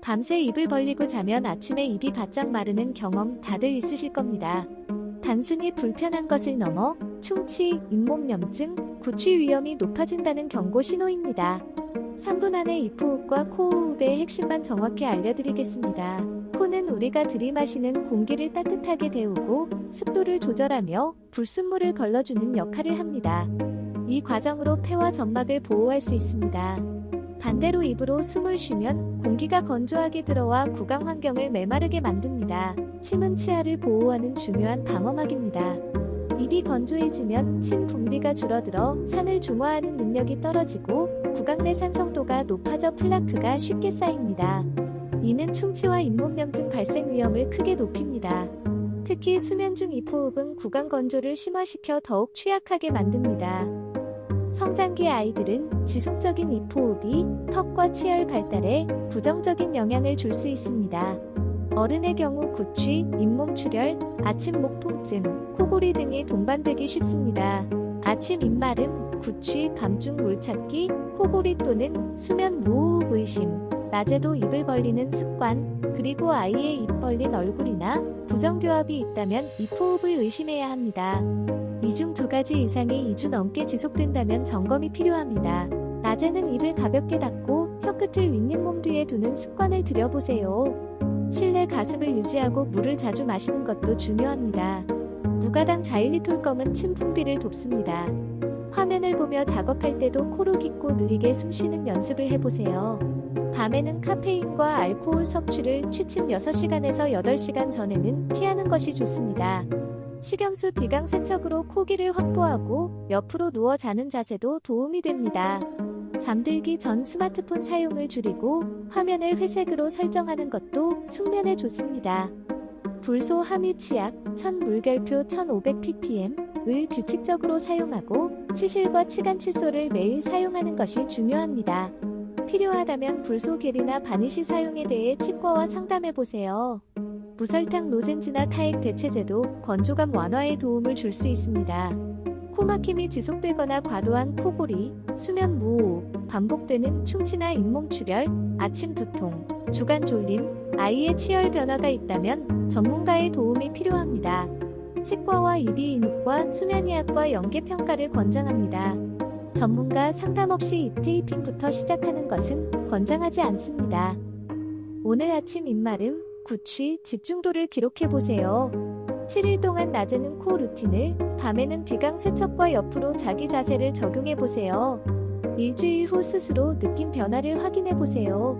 밤새 입을 벌리고 자면 아침에 입이 바짝 마르는 경험 다들 있으실 겁니다. 단순히 불편한 것을 넘어 충치, 잇몸염증, 구취 위험이 높아진다는 경고 신호입니다. 3분 안에 입호흡과 코호흡의 핵심만 정확히 알려드리겠습니다. 코는 우리가 들이마시는 공기를 따뜻하게 데우고 습도를 조절하며 불순물을 걸러주는 역할을 합니다. 이 과정으로 폐와 점막을 보호할 수 있습니다. 반대로 입으로 숨을 쉬면 공기가 건조하게 들어와 구강 환경을 메마르게 만듭니다. 침은 치아를 보호하는 중요한 방어막입니다. 입이 건조해지면 침 분비가 줄어들어 산을 중화하는 능력이 떨어지고 구강 내 산성도가 높아져 플라크가 쉽게 쌓입니다. 이는 충치와 잇몸염증 발생 위험을 크게 높입니다. 특히 수면 중 입호흡은 구강 건조를 심화시켜 더욱 취약하게 만듭니다. 성장기 아이들은 지속적인 입호흡이 턱과 치열 발달에 부정적인 영향을 줄 수 있습니다. 어른의 경우 구취, 잇몸 출혈, 아침 목 통증, 코골이 등이 동반되기 쉽습니다. 아침 입마름, 구취, 밤중 물찾기, 코골이 또는 수면 무호흡 의심, 낮에도 입을 벌리는 습관, 그리고 아이의 입 벌린 얼굴이나 부정교합이 있다면 입호흡을 의심해야 합니다. 이 중 두 가지 이상이 2주 넘게 지속된다면 점검이 필요합니다. 낮에는 입을 가볍게 닫고 혀끝을 윗잇몸 뒤에 두는 습관을 들여보세요. 실내 가습을 유지하고 물을 자주 마시는 것도 중요합니다. 무가당 자일리톨검은 침 분비를 돕습니다. 화면을 보며 작업할 때도 코로 깊고 느리게 숨쉬는 연습을 해보세요. 밤에는 카페인과 알코올 섭취를 취침 6시간에서 8시간 전에는 피하는 것이 좋습니다. 식염수 비강 세척으로 코기를 확보하고 옆으로 누워 자는 자세도 도움이 됩니다. 잠들기 전 스마트폰 사용을 줄이고 화면을 회색으로 설정하는 것도 숙면에 좋습니다. 불소 함유 치약 1000물결표 1500ppm을 규칙적으로 사용하고 치실과 치간 칫솔을 매일 사용하는 것이 중요합니다. 필요하다면 불소 겔이나 바니쉬 사용에 대해 치과와 상담해 보세요. 무설탕 로젠지나 타액 대체제도 건조감 완화에 도움을 줄 수 있습니다. 코막힘이 지속되거나 과도한 코골이, 수면 무호흡, 반복되는 충치나 잇몸 출혈, 아침 두통, 주간 졸림, 아이의 치열 변화가 있다면 전문가의 도움이 필요합니다. 치과와 이비인후과 수면의학과 연계 평가를 권장합니다. 전문가 상담 없이 입 테이핑부터 시작하는 것은 권장하지 않습니다. 오늘 아침 입마름, 구취, 집중도를 기록해보세요. 7일 동안 낮에는 코 루틴을, 밤에는 비강 세척과 옆으로 자기 자세를 적용해보세요. 일주일 후 스스로 느낀 변화를 확인해보세요.